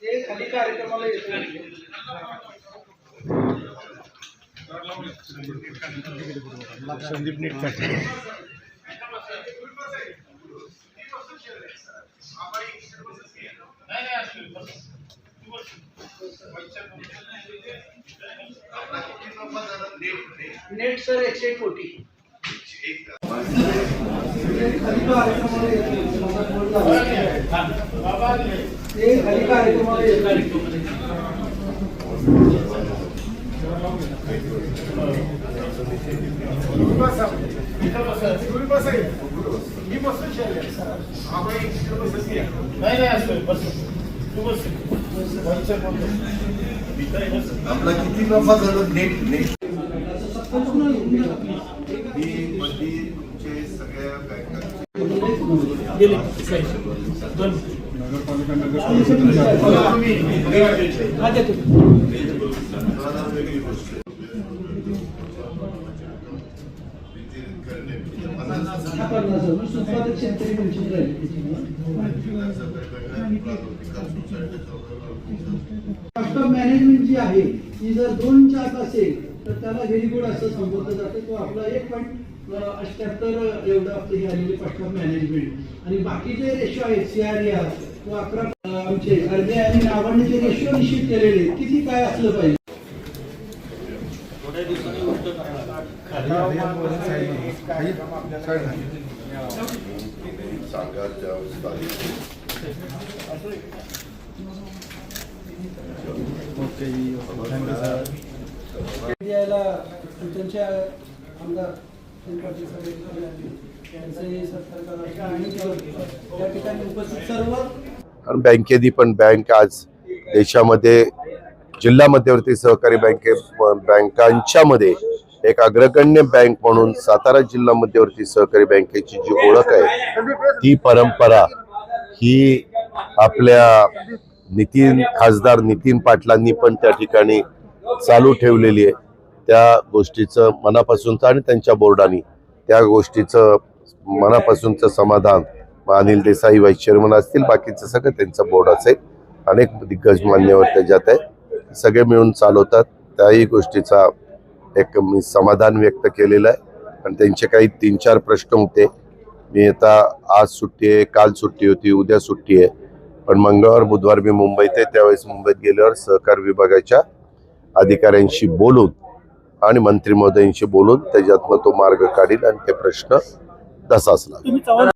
ते खाली कार्यक्रमाला येतो संदीप नाही. नेट सर एकशे एक कोटी. येतो माझा फोन झाला ते आपला किती नफा झाला? Net net. नगरपालिका मैनेजमेंट जी है ती जर दोनच्या आत तर त्याला व्हेरी गुड असं संबोधलं जातं. तो आपला एक पॉईंट अठ्याहत्तर एवढं आपलं हे आलेले कस्टम मॅनेजमेंट आणि बाकीचे रेशो आहेत सीआरआर तो अकरा आमचे आरबीआय आणि नाबार्डने जे रेशो निश्चित केलेले किती काय असलं पाहिजे? सांगा त्या तारीख द्यायला त्यांच्या आमदार कारण बँकेनी पण बँक आज देशामध्ये जिल्हा मध्यवर्ती सहकारी बँके बँकांच्या मध्ये एक अग्रगण्य बँक म्हणून सातारा जिल्हा मध्यवर्ती सहकारी बँकेची जी ओळख आहे ती परंपरा ही आपल्या नितीन खासदार नितीन पाटलांनी पण त्या ठिकाणी चालू ठेवलेली आहे. त्या गोष्टीचं मनापासूनचं आणि त्यांच्या बोर्डाने त्या गोष्टीचं मनापासूनचं समाधान अनिल देसाई व्हाईस चेअरमन असतील बाकीचं सगळं त्यांचं बोर्ड असेल अनेक दिग्गज मान्यवर त्याच्यात आहे सगळे मिळून चालवतात. त्याही गोष्टीचा एक मी समाधान व्यक्त केलेलं आहे. आणि त्यांचे काही तीन चार प्रश्न होते. मी आता आज सुट्टी आहे काल सुट्टी होती उद्या सुट्टी आहे. पण मंगळवार बुधवार मी मुंबईत आहे. त्यावेळेस मुंबईत गेल्यावर सहकार विभागाच्या अधिकाऱ्यांशी बोलून आणि मंत्री महोदयांशी बोलून त्याच्यातनं तो मार्ग काढील आणि ते प्रश्न तसाच लागेल